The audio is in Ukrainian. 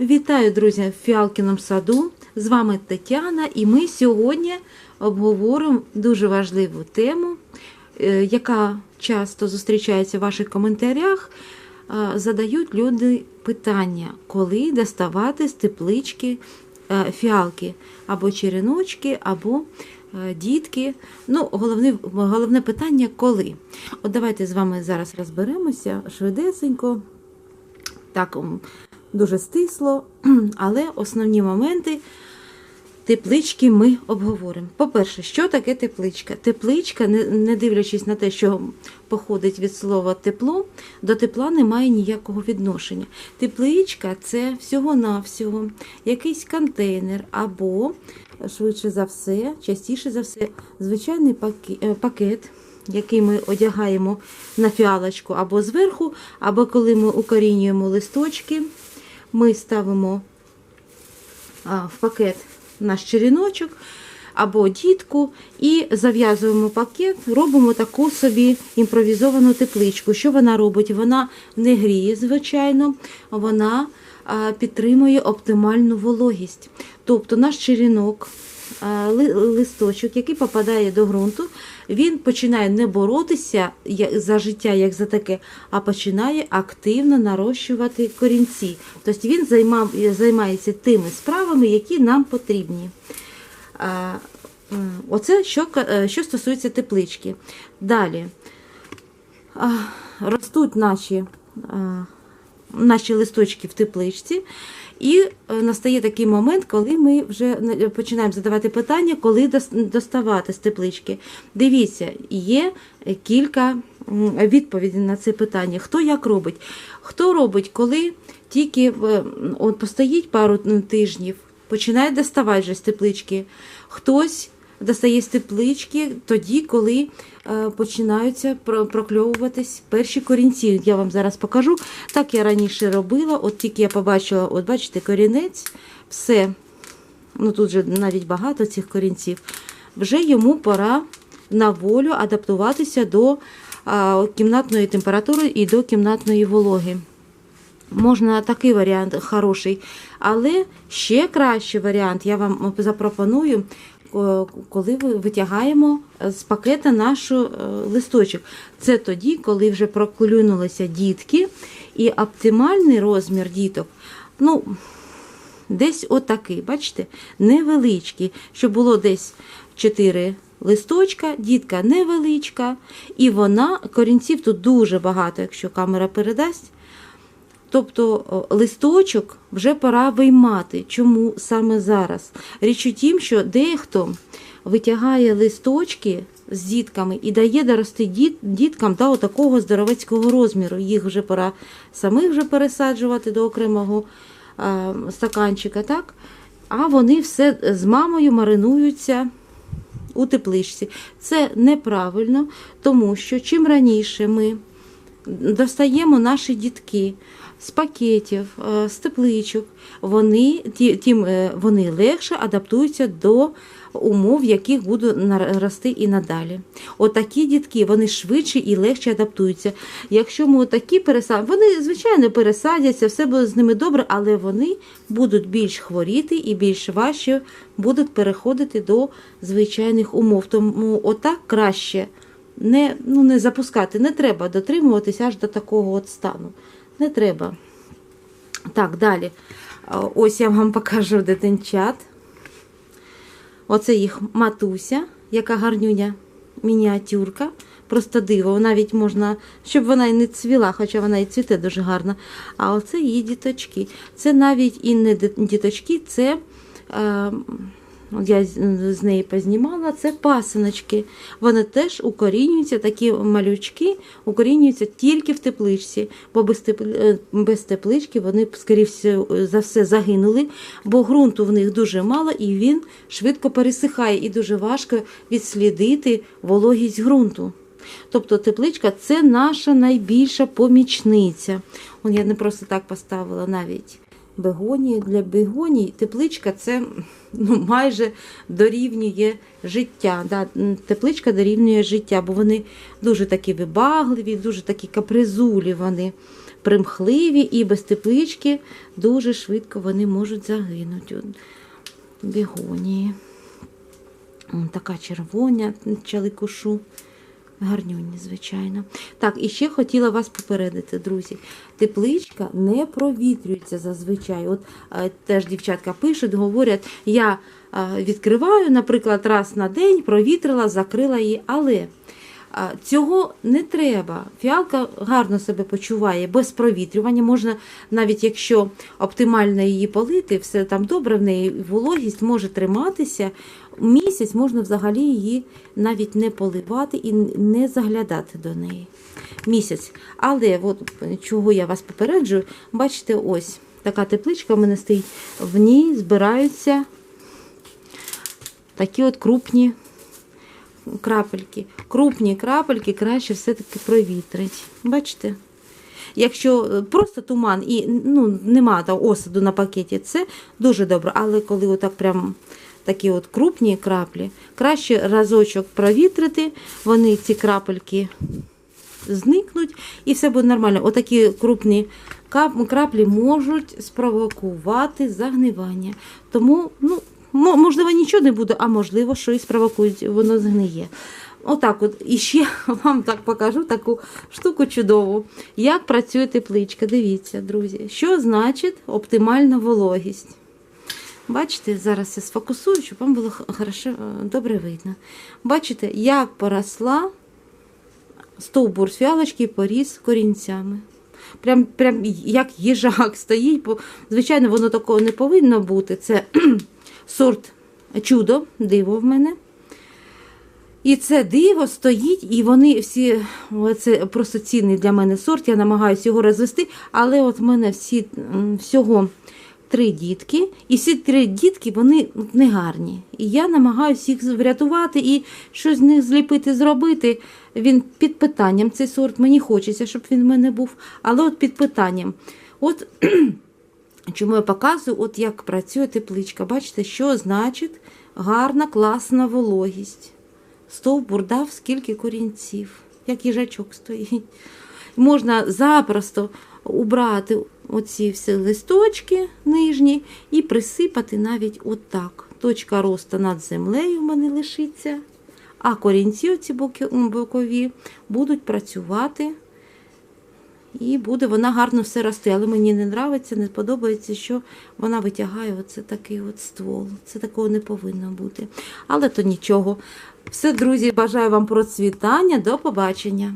Вітаю, друзі, в Фіалкіному саду. З вами Тетяна, і ми сьогодні обговоримо дуже важливу тему, е, яка часто зустрічається в ваших коментарях. Е, Задають люди питання, коли доставати з теплички е, фіалки або череночки, або дітки. Ну, головне, головне питання коли. От давайте з вами зараз розберемося швидесенько. Так, дуже стисло, але основні моменти теплички ми обговоримо. По-перше, що таке тепличка? Тепличка, не, дивлячись на те, що походить від слова тепло, до тепла не має ніякого відношення. Тепличка це всього-навсього якийсь контейнер або, швидше за все, частіше за все, звичайний е, пакет. Який ми одягаємо на фіалочку або зверху, або коли ми укорінюємо листочки, ми ставимо в пакет наш черіночок або дітку і зав'язуємо пакет, робимо таку собі імпровізовану тепличку. Що вона робить? Вона не гріє, звичайно, вона підтримує оптимальну вологість. Тобто наш черінок, листочок, який попадає до ґрунту, він починає не боротися за життя, як за таке, а починає активно нарощувати корінці. Тобто він займається тими справами, які нам потрібні. Оце що, е, що стосується теплички. Далі ростуть наші, наші листочки в тепличці. І е, настає такий момент, коли ми вже починаємо задавати питання, коли доставати з теплички. Дивіться, є е, кілька відповідей на це питання. Хто як робить? Хто робить, коли тільки постоїть пару тижнів, починає доставати вже з теплички. Хтось достає з теплички тоді, коли е, починаються про- прокльовуватись перші корінці. Я вам зараз покажу. Так я раніше робила, от тільки я побачила, от бачите, корінець, все. Ну тут же навіть багато цих корінців. Вже йому пора на волю адаптуватися до кімнатної температури і до кімнатної вологи. Можна такий варіант хороший, але ще кращий варіант я вам запропоную, коли ви витягаємо з пакета наш е, листочок. Це тоді, коли вже проклюнулися дітки, і оптимальний розмір діток. ну, Десь отакий, бачите, невеличкий, щоб було десь 4 листочка, дітка невеличка, і вона, корінців тут дуже багато, якщо камера передасть. Тобто листочок вже пора виймати. Чому саме зараз? Річ у тім, що дехто витягає листочки з дітками і дає дорости діт, діткам до такого здоровецького розміру. Їх вже пора самих вже пересаджувати до окремого а, стаканчика, так? а вони все з мамою маринуються у тепличці. Це неправильно, тому що чим раніше ми достаємо наші дітки з пакетів, е, з тепличок, вони, ті- тим е, вони легше адаптуються до умов, в яких будуть рости і надалі. Отакі дітки вони швидше і легше адаптуються. Якщо ми отакі пересадимо, вони, звичайно, пересадяться, все буде з ними добре, але вони будуть більш хворіти і більш важче будуть переходити до звичайних умов. Тому отак краще не, ну, не запускати, не треба дотримуватися аж до такого от стану. Не треба. Так, далі. Ось я вам покажу дитинчат. Оце їх матуся, яка гарнюня, мініатюрка. Просто диво, навіть можна, щоб вона і не цвіла, хоча вона і цвіте дуже гарно. А оце її діточки. Це навіть і не діточки, це е, я з- неї познімала, це пасиночки. Вони теж укорінюються, такі малючки укорінюються тільки в тепличці, бо без, тепл- е, без теплички вони скоріше за все, загинули, бо ґрунту в них дуже мало і він швидко пересихає, і дуже важко відслідити вологість ґрунту. Тобто тепличка це наша найбільша помічниця. Я не просто так поставила навіть бегонії. Для бегоній тепличка це ну, майже дорівнює життя. Да? Тепличка дорівнює життя, бо вони дуже такі вибагливі, дуже такі капризулі вони. примхливі і без теплички дуже швидко вони можуть загинути. Бігонії. Така червоня чаликушу. Гарнюні, звичайно. Так, і ще хотіла вас попередити, друзі. Тепличка не провітрюється зазвичай. От е, теж дівчатка пишуть, говорять, я е, відкриваю, наприклад, раз на день, провітрила, закрила її, але. Цього не треба. Фіалка гарно себе почуває без провітрювання. Можна, навіть якщо оптимально її полити, все там добре в неї, вологість може триматися. Місяць можна взагалі її навіть не поливати і не заглядати до неї. Місяць. Але от чого я вас попереджую, бачите, ось така тепличка в мене стоїть. В ній збираються такі от крупні крапельки. Крупні крапельки краще все-таки провітрить. Бачите? Якщо е, просто туман і ну, нема там осаду на пакеті, це дуже добре. Але коли отак прям такі от крупні краплі, краще разочок провітрити, вони ці крапельки зникнуть і все буде нормально. Отакі крупні краплі можуть спровокувати загнивання. Тому, ну, можливо, нічого не буде, а можливо, що і спровокують, воно згниє. Отак от. І ще вам так покажу таку штуку чудову. Як працює тепличка. Дивіться, друзі, що значить оптимальна вологість. Бачите, зараз я сфокусую, щоб вам було хорошо, е, добре видно. Бачите, як поросла стовбур з фіалочки поріс корінцями. Прям, прям як їжак стоїть. бо, Звичайно, воно такого не повинно бути. Це сорт чудо, диво в мене. І це диво стоїть, і вони всі, це просто цінний для мене сорт, я намагаюся його розвести, але от в мене всі, всього три дітки, і всі три дітки вони не. І я намагаюся їх врятувати і щось з них зліпити, зробити. Він під питанням цей сорт. Мені хочеться, щоб він в мене був, але от під питанням. От чому я показую, от як працює тепличка. Бачите, що значить гарна, класна вологість. Стовбур дав скільки корінців, як їжачок стоїть. Можна запросто убрати оці всі листочки нижні і присипати навіть отак. Точка росту над землею в мене лишиться, а корінці оці бокові будуть працювати. І буде вона гарно все рости. Але мені не подобається, не подобається, що вона витягає оце такий от ствол. Це такого не повинно бути. Але то нічого. Все, друзі, бажаю вам процвітання. До побачення.